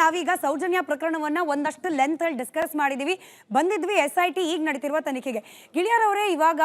ನಾವೀಗ ಸೌಜನ್ಯ ಪ್ರಕರಣವನ್ನ ಒಂದಷ್ಟು ಲೆಂತ್ ಅಲ್ಲಿ ಡಿಸ್ಕಸ್ ಮಾಡಿದೀವಿ. ಬಂದಿದ್ವಿ ಎಸ್ ಐ ಟಿ ಈಗ ನಡೀತಿರುವ ತನಿಖೆಗೆ. ಗಿಳಿಯರವರೇ, ಇವಾಗ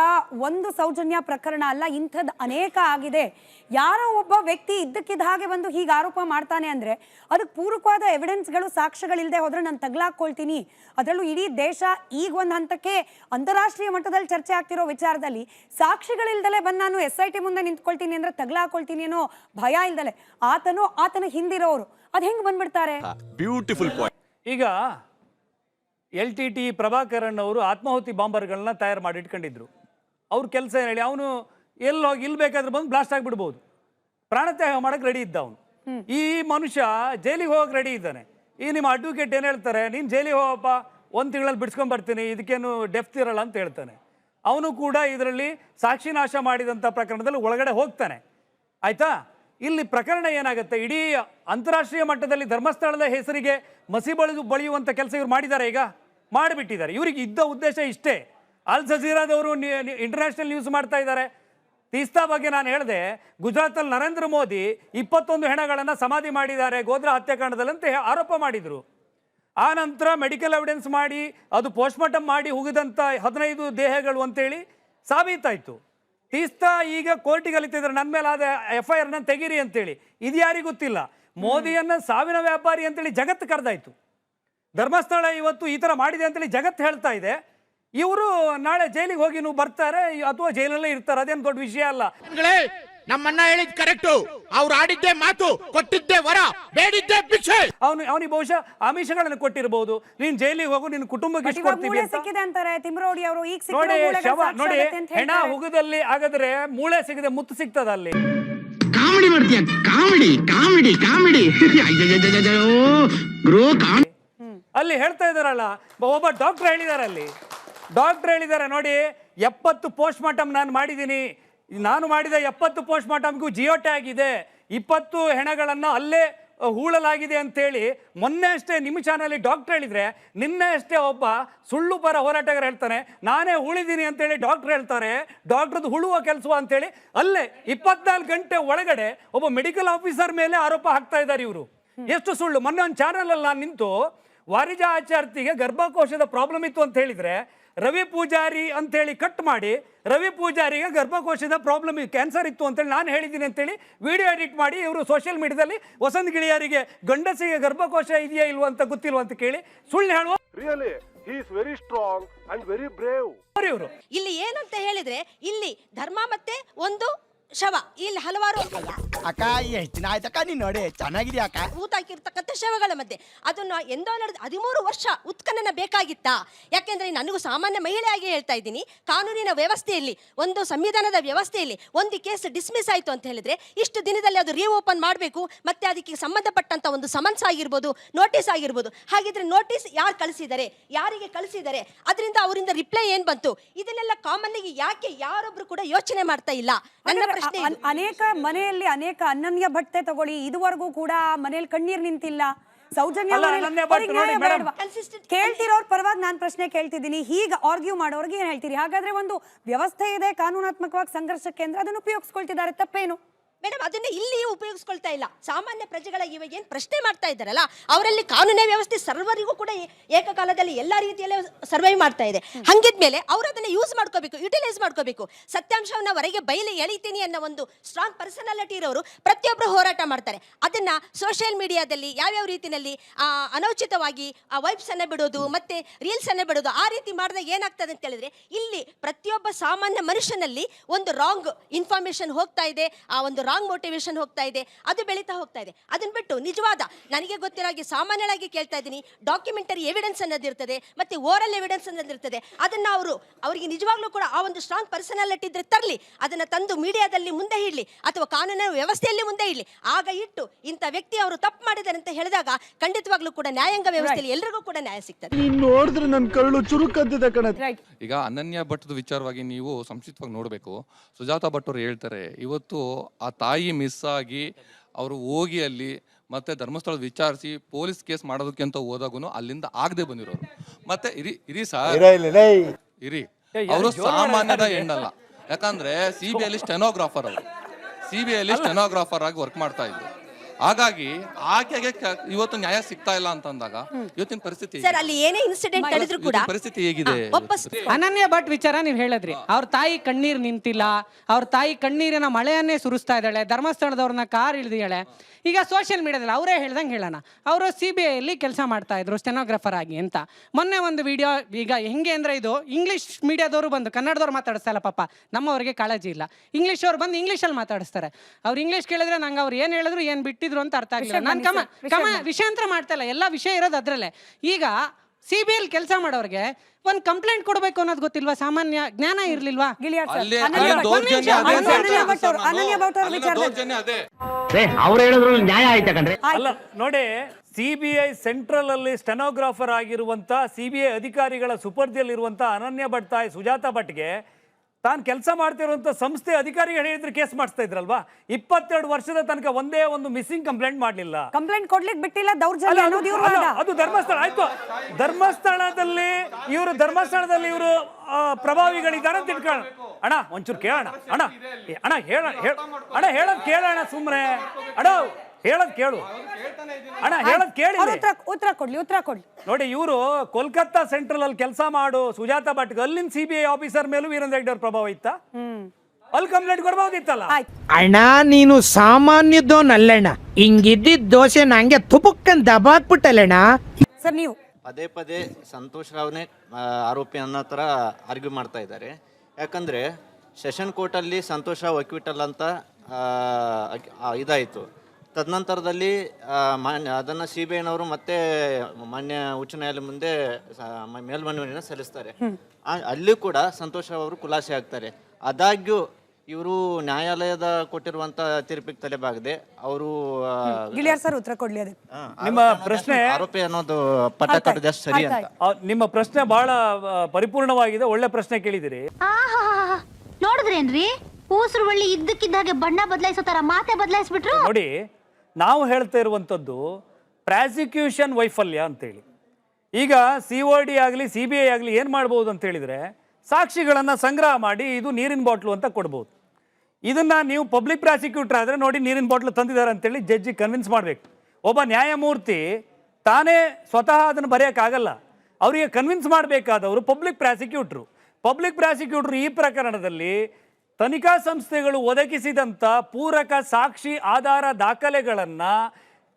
ಒಂದು ಸೌಜನ್ಯ ಪ್ರಕರಣ ಅಲ್ಲ ಇಂಥದ್ದು ಅನೇಕ ಆಗಿದೆ. ಯಾರೋ ಒಬ್ಬ ವ್ಯಕ್ತಿ ಇದ್ದಕ್ಕಿದ್ದ ಹಾಗೆ ಬಂದು ಹೀಗೆ ಆರೋಪ ಮಾಡ್ತಾನೆ ಅಂದ್ರೆ, ಅದಕ್ಕೆ ಪೂರಕವಾದ ಎವಿಡೆನ್ಸ್ಗಳು ಸಾಕ್ಷ್ಯಗಳಿಲ್ಲದೆ ಹೋದ್ರೆ ನಾನು ತಗ್ಲಾಕೊಳ್ತೀನಿ ಅದರಲ್ಲೂ ಇಡೀ ದೇಶ ಈಗ ಒಂದು ಹಂತಕ್ಕೆ ಅಂತಾರಾಷ್ಟ್ರೀಯ ಮಟ್ಟದಲ್ಲಿ ಚರ್ಚೆ ಆಗ್ತಿರೋ ವಿಚಾರದಲ್ಲಿ ಸಾಕ್ಷಿಗಳಿಲ್ದಲೆ ಬಂದು ನಾನು ಎಸ್ ಐ ಟಿ ಮುಂದೆ ನಿಂತ್ಕೊಳ್ತೀನಿ ಅಂದ್ರೆ ತಗ್ಲಾಕೊಳ್ತೀನಿ ಅನ್ನೋ ಭಯ ಇಲ್ದಲೆ. ಆತನೋ ಆತನ ಹಿಂದಿರೋರು. ಅದ್ ಹೆಂಗ್ ಬಂದ್ಬಿಡ್ತಾರೆ? ಬ್ಯೂಟಿಫುಲ್ ಪಾಯಿಂಟ್ ಈಗ ಎಲ್ ಟಿ ಟಿ ಪ್ರಭಾಕರನ್ ಅವರು ಆತ್ಮಾಹುತಿ ಬಾಂಬರ್ಗಳನ್ನ ತಯಾರು ಮಾಡಿ ಇಟ್ಕೊಂಡಿದ್ರು ಅವ್ರ ಕೆಲಸ ಏನು ಹೇಳಿ ಅವನು ಎಲ್ಲಿ ಹೋಗಿ ಇಲ್ಲಿ ಬೇಕಾದ್ರೆ ಬಂದು ಬ್ಲಾಸ್ಟ್ ಆಗಿಬಿಡ್ಬೋದು. ಪ್ರಾಣತ್ಯಾಗ ಮಾಡಕ್ಕೆ ರೆಡಿ ಇದ್ದ ಅವನು. ಈ ಮನುಷ್ಯ ಜೈಲಿಗೆ ಹೋಗಕ್ಕೆ ರೆಡಿ ಇದ್ದಾನೆ. ಈ ನಿಮ್ಮ ಅಡ್ವೊಕೇಟ್ ಏನು ಹೇಳ್ತಾರೆ ನೀನು ಜೈಲಿಗೆ ಹೋಗಪ್ಪ ಒಂದ್ ತಿಂಗಳಲ್ಲಿ ಬಿಡ್ಸ್ಕೊಂಡ್ ಬರ್ತೀನಿ ಇದಕ್ಕೇನು ಡೆಫ್ತ್ ಇರಲ್ಲ ಅಂತ ಹೇಳ್ತಾನೆ. ಅವನು ಕೂಡ ಇದರಲ್ಲಿ ಸಾಕ್ಷಿ ನಾಶ ಮಾಡಿದಂಥ ಪ್ರಕರಣದಲ್ಲಿ ಒಳಗಡೆ ಹೋಗ್ತಾನೆ. ಆಯ್ತಾ? ಇಲ್ಲಿ ಪ್ರಕರಣ ಏನಾಗುತ್ತೆ? ಇಡೀ ಅಂತಾರಾಷ್ಟ್ರೀಯ ಮಟ್ಟದಲ್ಲಿ ಧರ್ಮಸ್ಥಳದ ಹೆಸರಿಗೆ ಮಸಿ ಬಳಿದು ಬಳಿಯುವಂಥ ಕೆಲಸ ಇವ್ರು ಮಾಡಿದ್ದಾರೆ ಈಗ? ಮಾಡಿಬಿಟ್ಟಿದ್ದಾರೆ. ಇವರಿಗೆ ಇದ್ದ ಉದ್ದೇಶ ಇಷ್ಟೇ. ಅಲ್ ಜಜೀರಾದವರು ಇಂಟರ್ನ್ಯಾಷನಲ್ ನ್ಯೂಸ್ ಮಾಡ್ತಾ ಇದ್ದಾರೆ. ತೀಸ್ತಾ ಬಗ್ಗೆ ನಾನು ಹೇಳಿದೆ, ಗುಜರಾತಲ್ಲಿ ನರೇಂದ್ರ ಮೋದಿ ಇಪ್ಪತ್ತೊಂದು ಹೆಣಗಳನ್ನು ಸಮಾಧಿ ಮಾಡಿದ್ದಾರೆ, ಗೋದ್ರ ಹತ್ಯಾಕಾಂಡದಲ್ಲಿ ಅಂತ ಆರೋಪ ಮಾಡಿದರು. ಆ ನಂತರ ಮೆಡಿಕಲ್ ಎವಿಡೆನ್ಸ್ ಮಾಡಿ, ಅದು ಪೋಸ್ಟ್ಮಾರ್ಟಮ್ ಮಾಡಿ ಹೋಗಿದಂಥ ಹದಿನೈದು ದೇಹಗಳು ಅಂತೇಳಿ ಸಾಬೀತಾಯಿತು. ತೀಸ್ತಾ ಈಗ ಕೋರ್ಟಿಗೆ ಅಲಿತಿದ್ದಾರೆ ನನ್ನ ಮೇಲೆ ಆದ ಎಫ್ ಐ ಆರ್ನ ತೆಗೀರಿ ಅಂತೇಳಿ. ಇದು ಯಾರಿಗೂ ಗೊತ್ತಿಲ್ಲ. ಮೋದಿಯನ್ನ ಸಾವಿನ ವ್ಯಾಪಾರಿ ಅಂತೇಳಿ ಜಗತ್ತು ಕರೆದಾಯ್ತು. ಧರ್ಮಸ್ಥಳ ಇವತ್ತು ಈ ಥರ ಮಾಡಿದೆ ಅಂತೇಳಿ ಜಗತ್ತು ಹೇಳ್ತಾ ಇದೆ. ಇವರು ನಾಳೆ ಜೈಲಿಗೆ ಹೋಗಿ ನೀವು ಬರ್ತಾರೆ, ಅಥವಾ ಜೈಲಲ್ಲೇ ಇರ್ತಾರೆ, ಅದೇನು ದೊಡ್ಡ ವಿಷಯ ಅಲ್ಲ. ನಮ್ಮನ್ನ ಹೇಳಿದ್ ಕರೆಕ್ಟು. ಅವ್ರು ಆಡಿದ್ದೆ ಮಾತು ಕೊಟ್ಟಿದ್ದೆ ವರ ಬೇಡಿದ್ದೆ ಭಿಕ್ಷೆ. ಅವನು ಅವನಿಗೆ ಬಹುಶಃ ಆಮಿಷಗಳನ್ನು ಕೊಟ್ಟಿರಬಹುದು ನೀನ್ ಜೈಲಿಗೆ ಹೋಗು ನಿನ್ ಕುಟುಂಬಕ್ಕೆ ಬಟ್ ಇಷ್ಟು ಕೊಡ್ತೀವಿ ಮೂಳೆ ಅಂತ. ಸಿಕ್ಕಿದೆ ಅಂತಾರೆ ತಿಮ್ರೋಡಿ ಅವರು ಈಗ ಸಿಕ್ಕಿರೋ ನೋಡಿ ಮೂಳೆಗಳ ಶವ ನೋಡಿ ಆಗತ್ತೆ ಅಂತ ಹೆಣ ಹೇಳ್ತಾರೆ. ಹುಗುದಲ್ಲಿ ಆಗದ್ರೆ ಮೂಳೆ ಸಿಗದೆ ಮುತ್ತು ಸಿಗ್ತದ ಅಲ್ಲಿ? ಕಾಮಿಡಿ ಮಾಡ್ತೀಯ comedy comedy comedy. Grow comedy. ಅಲ್ಲಿ ಹೇಳ್ತಾ ಇದಾರಲ್ಲ ಒಬ್ಬ ಡಾಕ್ಟರ್ ಹೇಳಿದಾರೆ ಅಲ್ಲಿ. ಡಾಕ್ಟರ್ ಹೇಳಿದಾರೆ ನೋಡಿ ಎಪ್ಪತ್ತು ಪೋಸ್ಟ್ ಮಾರ್ಟಮ್ ನಾನು ಮಾಡಿದ್ದೀನಿ. ನಾನು ಮಾಡಿದ ಎಪ್ಪತ್ತು ಪೋಸ್ಟ್ ಮಾರ್ಟಮ್ಗೂ ಜಿಯೋ ಟ್ಯಾಗ್ ಇದೆ ಇಪ್ಪತ್ತು ಹೆಣಗಳನ್ನು ಅಲ್ಲೇ ಹೂಳಲಾಗಿದೆ ಅಂತೇಳಿ ಮೊನ್ನೆ ಅಷ್ಟೇ ನಿಮ್ಮ ಚಾನಲ್ಲಿ ಡಾಕ್ಟರ್ ಹೇಳಿದ್ರೆ, ನಿನ್ನೆ ಅಷ್ಟೇ ಒಬ್ಬ ಸುಳ್ಳು ಪರ ಹೋರಾಟಗಾರ ಹೇಳ್ತಾನೆ, ನಾನೇ ಹೂಳಿದ್ದೀನಿ ಅಂತೇಳಿ ಡಾಕ್ಟರ್ ಹೇಳ್ತಾರೆ, ಡಾಕ್ಟ್ರದ್ದು ಹುಳುವ ಕೆಲಸ ಅಂತೇಳಿ ಅಲ್ಲೇ ಇಪ್ಪತ್ನಾಲ್ಕು ಗಂಟೆ ಒಳಗಡೆ ಒಬ್ಬ ಮೆಡಿಕಲ್ ಆಫೀಸರ್ ಮೇಲೆ ಆರೋಪ ಹಾಕ್ತಾ ಇದ್ದಾರೆ ಇವರು. ಎಷ್ಟು ಸುಳ್ಳು? ಮೊನ್ನೆ ಒಂದು ಚಾನಲಲ್ಲಿ ನಾನು ನಿಂತು, ವಾರಿಜಾ ಆಚಾರ್ತಿಗೆ ಗರ್ಭಕೋಶದ ಪ್ರಾಬ್ಲಮ್ ಇತ್ತು ಅಂತ ಹೇಳಿದ್ರೆ ರವಿ ಪೂಜಾರಿ ಅಂತೇಳಿ ಕಟ್ ಮಾಡಿ ರವಿ ಪೂಜಾರಿಗೆ ಗರ್ಭಕೋಶದ ಪ್ರಾಬ್ಲಮ್ ಕ್ಯಾನ್ಸರ್ ಇತ್ತು ಅಂತೇಳಿ ನಾನು ಹೇಳಿದ್ದೀನಿ ಅಂತೇಳಿ ವಿಡಿಯೋ ಎಡಿಟ್ ಮಾಡಿ ಇವರು ಸೋಷಿಯಲ್ ಮೀಡಿಯಾದಲ್ಲಿ ವಸಂತ ಗಿಳಿಯರಿಗೆ ಗಂಡಸಿಗೆ ಗರ್ಭಕೋಶ ಇದೆಯಾ ಇಲ್ವ ಅಂತ ಗೊತ್ತಿಲ್ವ ಅಂತ ಕೇಳಿ ಸುಳ್ಳು ಹೇಳುವ he is strong very brave. ಇವರು ಇಲ್ಲಿ ಏನಂತ ಹೇಳಿದ್ರೆ ಇಲ್ಲಿ ಧರ್ಮ ಮತ್ತೆ ಒಂದು ಶವ ಇಲ್ಲಿ ಹಲವಾರು ಅಕ್ಕ ಎಷ್ಟು ದಿನ ಆಯ್ತಕ್ಕ ನೀನ್ ನೋಡಿ ಚೆನ್ನಾಗಿದ್ಯಾ ಅಕ್ಕ? ಊತಾಕಿರ್ತಕ್ಕಂಥ ಶವಗಳ ಮಧ್ಯೆ. ಅದನ್ನು ಎಂದೋ ನಡೆದ ಹದಿಮೂರು ವರ್ಷ ಉತ್ಖನನ ಬೇಕಾಗಿತ್ತಾ? ಯಾಕೆಂದ್ರೆ ನನಗೂ ಸಾಮಾನ್ಯ ಮಹಿಳೆಯಾಗಿ ಹೇಳ್ತಾ ಇದ್ದೀನಿ. ಕಾನೂನಿನ ವ್ಯವಸ್ಥೆಯಲ್ಲಿ ಒಂದು ಸಂವಿಧಾನದ ವ್ಯವಸ್ಥೆಯಲ್ಲಿ ಒಂದು ಕೇಸ್ ಡಿಸ್ಮಿಸ್ ಆಯಿತು ಅಂತ ಹೇಳಿದ್ರೆ ಇಷ್ಟು ದಿನದಲ್ಲಿ ಅದು ರೀಓಪನ್ ಮಾಡಬೇಕು ಮತ್ತೆ ಅದಕ್ಕೆ ಸಂಬಂಧಪಟ್ಟಂತ ಒಂದು ಸಮನ್ಸ್ ಆಗಿರ್ಬೋದು ನೋಟಿಸ್ ಆಗಿರ್ಬೋದು. ಹಾಗಿದ್ರೆ ನೋಟಿಸ್ ಯಾರು ಕಳಿಸಿದ್ದಾರೆ? ಯಾರಿಗೆ ಕಳಿಸಿದ್ದಾರೆ? ಅದರಿಂದ ಅವರಿಂದ ರಿಪ್ಲೈ ಏನ್ ಬಂತು? ಇದನ್ನೆಲ್ಲ ಕಾಮನ್ ಆಗಿ ಯಾಕೆ ಯಾರೊಬ್ರು ಕೂಡ ಯೋಚನೆ ಮಾಡ್ತಾ ಇಲ್ಲ? ನನ್ನ ಪ್ರಶ್ನೆ ಇದು. ಅನೇಕ ಮನೆಯಲ್ಲಿ ಅನೇಕ ಅನನ್ಯ ಭಟ್ತೆ ತಗೊಳ್ಳಿ ಇದುವರೆಗೂ ಕೂಡ ಮನೆಯಲ್ಲಿ ಕಣ್ಣೀರ್ ನಿಂತಿಲ್ಲ ಸೌಜನ್ಯ ಅಲ್ಲ, ಮನೇಲಿ ಅನನ್ಯ ಭಟ್ ಅವ್ರಿಗೆ ನೋಡಿ ನ್ಯಾಯ ಮೇಡಮ್. ಬೇಡ್ವಾ? Consistent- ಕೇಳ್ತಿರೋರ್ ಪರವಾಗಿ ನಾನು ಪ್ರಶ್ನೆ ಕೇಳ್ತಿದ್ದೀನಿ ಹೀಗೆ ಆರ್ಗ್ಯೂ ಮಾಡೋರ್ಗೆ ಏನ್ ಹೇಳ್ತೀರಿ ಹಾಗಾದ್ರೆ ಒಂದು ವ್ಯವಸ್ಥೆ ಇದೆ ಕಾನೂನಾತ್ಮಕವಾಗಿ ಸಂಘರ್ಷಕ್ಕೆ ಅಂದ್ರೆ ಅದನ್ನು ಉಪಯೋಗಿಸ್ಕೊಳ್ತಿದ್ದಾರೆ ತಪ್ಪೇನು ಮೇಡಮ್ ಅದನ್ನ ಇಲ್ಲಿಯೂ ಉಪಯೋಗಿಸ್ಕೊಳ್ತಾ ಇಲ್ಲ. ಸಾಮಾನ್ಯ ಪ್ರಜೆಗಳ ಇವಾಗ ಏನ್ ಪ್ರಶ್ನೆ ಮಾಡ್ತಾ ಇದ್ದಾರಲ್ಲ ಅವರಲ್ಲಿ ಕಾನೂನೇ ವ್ಯವಸ್ಥೆ ಸರ್ವರಿಗೂ ಕೂಡ ಏಕಕಾಲದಲ್ಲಿ ಎಲ್ಲಾ ರೀತಿಯಲ್ಲೇ ಸರ್ವೈವ್ ಮಾಡ್ತಾ ಇದೆ. ಹಂಗಿದ್ಮೇಲೆ ಅವರು ಅದನ್ನ ಯೂಸ್ ಮಾಡ್ಕೋಬೇಕು ಯುಟಿಲೈಸ್ ಮಾಡ್ಕೋಬೇಕು. ಸತ್ಯಾಂಶವನ್ನ ಹೊರಗೆ ಬಯಲು ಎಳಿತೀನಿ ಅನ್ನೋ ಒಂದು ಸ್ಟ್ರಾಂಗ್ ಪರ್ಸನಾಲಿಟಿ ಇರೋರು ಪ್ರತಿಯೊಬ್ಬರು ಹೋರಾಟ ಮಾಡ್ತಾರೆ. ಅದನ್ನ ಸೋಷಿಯಲ್ ಮೀಡಿಯಾದಲ್ಲಿ ಯಾವ್ಯಾವ ರೀತಿಯಲ್ಲಿ ಆ, ಅನೌಚಿತವಾಗಿ ಆ ವೈಬ್ಸ್ ಅನ್ನ ಬಿಡೋದು ಮತ್ತೆ ರೀಲ್ಸ್ ಅನ್ನ ಬಿಡೋದು ಆ ರೀತಿ ಮಾಡಿದಾಗ ಏನಾಗ್ತದೆ ಅಂತ ಹೇಳಿದ್ರೆ ಇಲ್ಲಿ ಪ್ರತಿಯೊಬ್ಬ ಸಾಮಾನ್ಯ ಮನುಷ್ಯನಲ್ಲಿ ಒಂದು ರಾಂಗ್ ಇನ್ಫಾರ್ಮೇಶನ್ ಹೋಗ್ತಾ ಇದೆ ಆ ಒಂದು ರಾಂಗ್ ಮೋಟಿವೇಶನ್ ಹೋಗ್ತಾ ಇದೆ ಅದು ಬೆಳೀತಾ ಹೋಗ್ತಾ ಇದೆ. ಅದನ್ನ ಬಿಟ್ಟು ನಿಜವಾದ ನನಗೆ ಗೊತ್ತಿರೋ ಹಾಗೆ ಸಾಮಾನ್ಯವಾಗಿ ಕೇಳ್ತಾ ಇದ್ದೀನಿ ಡಾಕ್ಯುಮೆಂಟರಿ ಎವಿಡೆನ್ಸ್ ಅನ್ನೋದಿರ್ತದೆ ಮತ್ತೆ ಓರಲ್ ಎವಿಡೆನ್ಸ್ ಅನ್ನೋದಿರ್ತದೆ ಅದನ್ನ ಅವರು ಅವರಿಗೆ ನಿಜವಾಗ್ಲೂ ಕೂಡ ಆ ಒಂದು ಸ್ಟ್ರಾಂಗ್ ಪರ್ಸನಾಲಿಟಿ ಇದ್ರೆ ತರಲಿ ಅದನ್ನ ತಂದು ಮೀಡಿಯಾದಲ್ಲಿ ಮುಂದೆ ಇಡ್ಲಿ ಅಥವಾ ಕಾನೂನಿನ ವ್ಯವಸ್ಥೆಯಲ್ಲಿ ಮುಂದೆ ಇಡ್ಲಿ. ಆಗ ಇಟ್ಟು ಇಂಥ ವ್ಯಕ್ತಿ ಅವರು ತಪ್ಪು ಮಾಡಿದ್ದಾರೆ ಅಂತ ಹೇಳಿದಾಗ ಖಂಡಿತವಾಗ್ಲೂ ಕೂಡ ನ್ಯಾಯಾಂಗ ವ್ಯವಸ್ಥೆಯಲ್ಲಿ ಎಲ್ಲರಿಗೂ ಕೂಡ ನ್ಯಾಯ ಸಿಗ್ತದೆ. ನೋಡಿದ್ರೆ ನನ್ನ ಕಳ್ಳು ಚುರುಕದ್ದಿದೆ ಕಣ. ಈಗ ಅನನ್ಯ ಭಟ್ಟದ ವಿಚಾರವಾಗಿ ನೀವು ಸಂಕ್ಷಿಪ್ತವಾಗಿ ನೋಡಬೇಕು. ಸುಜಾತ ಭಟ್ ಅವರು ಹೇಳ್ತಾರೆ ಇವತ್ತು ಆ ತಾಯಿ ಮಿಸ್ ಆಗಿ ಅವರು ಹೋಗಿ ಅಲ್ಲಿ ಮತ್ತೆ ಧರ್ಮಸ್ಥಳ ವಿಚಾರಿಸಿ ಪೊಲೀಸ್ ಕೇಸ್ ಮಾಡೋದಕ್ಕೆ ಅಂತ ಹೋದಾಗೂ ಅಲ್ಲಿಂದ ಆಗದೆ ಬಂದಿರೋರು. ಮತ್ತೆ ಇರಿ ಇರಿ ಸರ್. ಇರಿ ಅವರು ಸಾಮಾನ್ಯದ ಹೆಣ್ಣಲ್ಲ. ಯಾಕಂದ್ರೆ ಸಿ ಬಿ ಐಲಿ ಸ್ಟೆನೋಗ್ರಾಫರ್ ಅವರು. ಸಿ ಬಿ ಐಲಿ ಸ್ಟೆನೋಗ್ರಾಫರ್ ಆಗಿ ವರ್ಕ್ ಮಾಡ್ತಾ ಇದ್ರು. ಹಾಗಾಗಿ ಆಕೆಗೆ ಕ- ಇವತ್ತು ನ್ಯಾಯ ಸಿಗ್ತಾ ಇಲ್ಲ ಅಂತಂದಾಗ ಇವತ್ತಿನ ಪರಿಸ್ಥಿತಿ ಸರ್ ಅಲ್ಲಿ ಏನೇ ಇನ್ಸಿಡೆಂಟ್ ನಡೆದ್ರು ಕೂಡ ಇವತ್ತಿನ ಪರಿಸ್ಥಿತಿ ಹೇಗಿದೆ? ವಾಪಸ್ ಅನನ್ಯ ಭಟ್ ವಿಚಾರ ನೀವು ಹೇಳಿದ್ರಿ. ಅವ್ರ ತಾಯಿ ಕಣ್ಣೀರ್ ನಿಂತಿಲ್ಲ. ಅವ್ರ ತಾಯಿ ಕಣ್ಣೀರಿನ ಮಳೆಯನ್ನೇ ಸುರಿಸ್ತಾ ಇದ್ದಾಳೆ. ಧರ್ಮಸ್ಥಳದವ್ರನ್ನ ಕಾರ್ ಇಳಿದಿದ್ದಾಳೆ ಈಗ ಸೋಷಿಯಲ್ ಮೀಡಿಯಾದಲ್ಲಿ ಅವರೇ ಹೇಳ್ದಂಗೆ ಹೇಳೋಣ. ಅವರು ಸಿ ಬಿ ಐಲಿ ಕೆಲಸ ಮಾಡ್ತಾ ಇದ್ರು ಸ್ಟೆನೋಗ್ರಾಫರ್ ಆಗಿ ಅಂತ. ಮೊನ್ನೆ ಒಂದು ವಿಡಿಯೋ ಈಗ ಹೆಂಗೆ ಅಂದ್ರೆ ಇದು ಇಂಗ್ಲಿಷ್ ಮೀಡಿಯಾದವರು ಬಂದು ಕನ್ನಡದವ್ರು ಮಾತಾಡಿಸ್ತಾ ಇಲ್ಲ ಪಾಪ. ನಮ್ಮವರಿಗೆ ಕಾಳಜಿ ಇಲ್ಲ. ಇಂಗ್ಲಿಷ್ ಅವ್ರು ಬಂದು ಇಂಗ್ಲೀಷಲ್ಲಿ ಮಾತಾಡಿಸ್ತಾರೆ. ಅವ್ರು ಇಂಗ್ಲೀಷ್ ಕೇಳಿದ್ರೆ ನಂಗೆ ಅವ್ರು ಏನು ಹೇಳಿದ್ರು ಏನು ಬಿಟ್ಟಿದ್ರು ಅಂತ ಅರ್ಥ ಆಗಿಲ್ಲ ನಾನು ಕಮ ವಿಷಯ ಕಮ ವಿಷಯಾಂತರ ಮಾಡ್ತಾ ಇಲ್ಲ ಎಲ್ಲ ವಿಷಯ ಇರೋದು ಅದರಲ್ಲೇ. ಈಗ ಸಿ ಬಿ ಎಲ್ ಕೆಲಸ ಮಾಡೋರಿಗೆ ಒಂದ್ ಕಂಪ್ಲೇಂಟ್ ಕೊಡಬೇಕು ಅನ್ನೋದು ಗೊತ್ತಿಲ್ವಾ? ಸಾಮಾನ್ಯ ಜ್ಞಾನ ಇರ್ಲಿಲ್ವಾ? ಅಲ್ಲಿ ಅಲ್ಲಿ ದೌರ್ಜನ್ಯ ಅದೇ ಅನನ್ಯ ಭಟ್ ಅವ್ರು- ಅನನ್ಯ ಭಟ್ ಅವ್ರ ಅಲ್ಲಿನ ವಿಚಾರದಲ್ಲಿ. ದೌರ್ಜನ್ಯ ಅದೇ ಅವ್ರು ಹೇಳಿದ್ರು ನ್ಯಾಯ ಆಯ್ತಾ ಕಣ್ರಿ? ಅಲ್ಲ ನೋಡಿ ಸಿಬಿಐ ಬಿ ಐ ಸೆಂಟ್ರಲ್ ಅಲ್ಲಿ ಸ್ಟೆನೋಗ್ರಾಫರ್ ಆಗಿರುವಂತ ಸಿಬಿಐ ಅಧಿಕಾರಿಗಳ ಸುಪರ್ದಿಯಲ್ಲಿರುವಂತ ಅನನ್ಯ ಭಟ್ ತಾಯಿ ಸುಜಾತಾ ಭಟ್ಗೆ ತಾನು ಕೆಲಸ ಮಾಡ್ತಿರುವಂಥ ಸಂಸ್ಥೆ ಅಧಿಕಾರಿಗಳು ಹೇಳಿದ್ರೆ ಕೇಸ್ ಮಾಡಿಸ್ತಾ ಇದ್ರಲ್ವಾ? ಇಪ್ಪತ್ತೆರಡು ವರ್ಷದ ತನಕ ಒಂದೇ ಒಂದು ಮಿಸ್ಸಿಂಗ್ ಕಂಪ್ಲೇಂಟ್ ಮಾಡಲಿಲ್ಲ. ಕಂಪ್ಲೇಂಟ್ ಕೊಡ್ಲಿಕ್ಕೆ ಬಿಟ್ಟಿಲ್ಲ ದೌರ್ಜನ್ಯ ಅದು- ಧರ್ಮಸ್ಥಳ ಆಯ್ತು. ಧರ್ಮಸ್ಥಳದಲ್ಲಿ ಇವರು ಧರ್ಮಸ್ಥಳದಲ್ಲಿ ಇವರು ಪ್ರಭಾವಿಗಳಿದ್ದಾರೆ ಅಂತ ಇಟ್ಕೊಳ್ಳೋಣ ಅಣ್ಣ ಒಂಚೂರು ಕೇಳೋಣ. ಅಣ್ಣ ಅಣ್ಣ ಹೇಳ ಅಣ್ಣ ಹೇಳೋದು ಕೇಳೋಣ ಸುಮ್ನೆ ಅಣ್ಣ ಹೇಳೋದ್ ಕೇಳು. ಅಣ್ಣ ಹೇಳೋದು ಕೇಳಿ. ಅವ್ರ ಉತ್ತರ ಉತ್ತರ ಕೊಡ್ಲಿ ಉತ್ತರ ಕೊಡ್ಲಿ. ನೋಡಿ ಇವರು ಕೋಲ್ಕತ್ತಾ ಸೆಂಟ್ರಲ್ ಅಲ್ಲಿ ಕೆಲಸ ಮಾಡು ಸುಜಾತಾ ಭಟ್ಗೆ ಅಲ್ಲಿನ ಸಿ ಬಿ ಐ ಆಫೀಸರ್ ಮೇಲೂ ವೀರೇಂದ್ರ ಹೆಗ್ಡೆ ಅವ್ರ ಪ್ರಭಾವ ಇತ್ತ? ಅಲ್ಲಿ ಕಂಪ್ಲೇಂಟ್ ಕೊಡ್ಬೋದಿತ್ತಲ್ಲ? ಆಯ್ತು. ಅಣ್ಣ ನೀನು ಸಾಮಾನ್ಯದೋನಲ್ಲಣ್ಣ ಹಿಂಗಿದ್ದಿದ್ ದೋಸೆ ನಂಗೆ ತುಪುಕ್ಕನ್ ದಬಾಕ್ಬಿಟ್ಟಲ್ಲಣ್ಣ ಸರ್ ನೀವು. ಪದೇ ಪದೇ ಸಂತೋಷ್ ರಾವ್ನೇ ಆ, ಆರೋಪಿ ಅನ್ನೋ ಥರ ಆರ್ಗ್ಯೂ ಮಾಡ್ತಾ ಇದ್ದಾರೆ. ಯಾಕಂದರೆ ಸೆಷನ್ ಕೋರ್ಟಲ್ಲಿ ಸಂತೋಷ್ ರಾವ್ ಅಕ್ವಿಟಲ್ ಅಂತ ಆ, ಅಕ್- ಆ, ಇದಾಯಿತು. ತದನಂತರದಲ್ಲಿ ಆ, ಮಾನ್ಯ ಅದನ್ನು ಸಿ ಬಿ ಐನವರು ಮತ್ತೆ ಮಾನ್ಯ ಉಚ್ಚ ನ್ಯಾಯಾಲಯ ಮುಂದೆ ಸ- ಮ- ಮೇಲ್ಮನವಿಯನ್ನು ಸಲ್ಲಿಸ್ತಾರೆ. ಅಲ್ಲಿ ಅಲ್ಲೂ ಕೂಡ ಸಂತೋಷ್ ಅವರು ಖುಲಾಸೆ ಆಗ್ತಾರೆ. ಆದಾಗ್ಯೂ ಇವರು ನ್ಯಾಯಾಲಯದ ಕೊಟ್ಟಿರುವಂತ ತೀರ್ಪಿಗೆ ತಲೆಬಾಗದೆ ಅವರು ಗಿಳಿಯಾರ್ ಸರ್ ಉತ್ತರ ಕೊಡ್ಲಿ ಅದಕ್ಕೆ. ನಿಮ್ಮ ಪ್ರಶ್ನೆ ಆರೋಪಿ ಅನ್ನೋದು ಪಟ್ಟ ಕಟ್ಟದ ಸರಿ ಅಂತ. ಆ, ನಿಮ್ಮ ಪ್ರಶ್ನೆ ಬಹಳ ಆ, ಪರಿಪೂರ್ಣವಾಗಿದೆ ಒಳ್ಳೆ ಪ್ರಶ್ನೆ ಕೇಳಿದಿರಿ. ನೋಡಿದ್ರೇನ್ರಿ? ಊಸರು ಬಳ್ಳಿ ಇದ್ದಕ್ಕಿದ್ದಾಗೆ ಬಣ್ಣ ಬದಲಾಯಿಸೋ ತರ ಮಾತೆ ಬದಲಾಯಿಸ್ಬಿಟ್ರು? ನೋಡಿ ನಾವು ಹೇಳ್ತಾ ಇರುವಂಥದ್ದು ಪ್ರಾಸಿಕ್ಯೂಷನ್ ವೈಫಲ್ಯ ಅಂತೇಳಿ. ಈಗ ಸಿ ಒ ಡಿ ಆಗಲಿ ಸಿ ಬಿ ಐ ಆಗಲಿ ಏನು ಮಾಡ್ಬೋದು ಅಂತ ಹೇಳಿದರೆ ಸಾಕ್ಷಿಗಳನ್ನು ಸಂಗ್ರಹ ಮಾಡಿ ಇದು ನೀರಿನ ಬಾಟ್ಲು ಅಂತ ಕೊಡ್ಬೋದು. ಇದನ್ನು ನೀವು ಪಬ್ಲಿಕ್ ಪ್ರಾಸಿಕ್ಯೂಟರ್ ಆದರೆ ನೋಡಿ ನೀರಿನ ಬಾಟ್ಲು ತಂದಿದ್ದಾರೆ ಅಂತೇಳಿ ಜಡ್ಜಿಗೆ ಕನ್ವಿನ್ಸ್ ಮಾಡಬೇಕು. ಒಬ್ಬ ನ್ಯಾಯಮೂರ್ತಿ ತಾನೇ ಸ್ವತಃ ಅದನ್ನು ಬರೆಯೋಕ್ಕಾಗಲ್ಲ. ಅವರಿಗೆ ಕನ್ವಿನ್ಸ್ ಮಾಡಬೇಕಾದವರು ಪಬ್ಲಿಕ್ ಪ್ರಾಸಿಕ್ಯೂಟ್ರು. ಪಬ್ಲಿಕ್ ಪ್ರಾಸಿಕ್ಯೂಟ್ರು ಈ ಪ್ರಕರಣದಲ್ಲಿ ತನಿಖಾ ಸಂಸ್ಥೆಗಳು ಒದಗಿಸಿದಂಥ ಪೂರಕ ಸಾಕ್ಷಿ ಆಧಾರ ದಾಖಲೆಗಳನ್ನು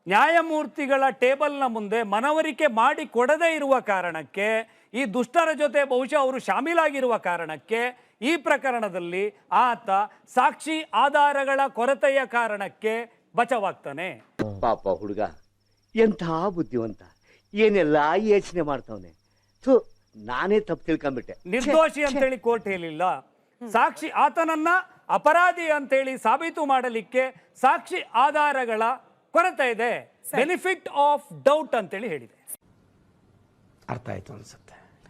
ನ್ಯಾಯಮೂರ್ತಿಗಳ ಟೇಬಲ್ನ ಮುಂದೆ ಮನವರಿಕೆ ಮಾಡಿ ಕೊಡದೇ ಇರುವ ಕಾರಣಕ್ಕೆ ಈ ದುಷ್ಟರ ಜೊತೆ ಬಹುಶಃ ಅವರು ಶಾಮೀಲಾಗಿರುವ ಕಾರಣಕ್ಕೆ ಈ ಪ್ರಕರಣದಲ್ಲಿ ಆತ ಸಾಕ್ಷಿ ಆಧಾರಗಳ ಕೊರತೆಯ ಕಾರಣಕ್ಕೆ ಬಚಾವಾಗ್ತಾನೆ. ಪಾಪ ಹುಡುಗ ಎಂಥ ಬುದ್ಧಿವಂತ ಏನೆಲ್ಲ ಯೋಚನೆ ಮಾಡ್ತಾವನೆ? ನಾನೇ ತಪ್ಪು ತಿಳ್ಕೊಂಬಿಟ್ಟೆ. ನಿರ್ದೋಷಿ ಅಂತೇಳಿ ಕೋರ್ಟ್ ಹೇಳಿಲ್ಲ. ಸಾಕ್ಷಿ ಆತನನ್ನ ಅಪರಾಧಿ ಅಂತೇಳಿ ಸಾಬೀತು ಮಾಡಲಿಕ್ಕೆ ಸಾಕ್ಷಿ ಆಧಾರಗಳ ಕೊರತೆ ಇದೆ. ಬೆನಿಫಿಟ್ ಆಫ್ ಡೌಟ್ ಅಂತೇಳಿ ಹೇಳಿದೆ. ಅರ್ಥ ಆಯ್ತು ಅನ್ಸುತ್ತೆ.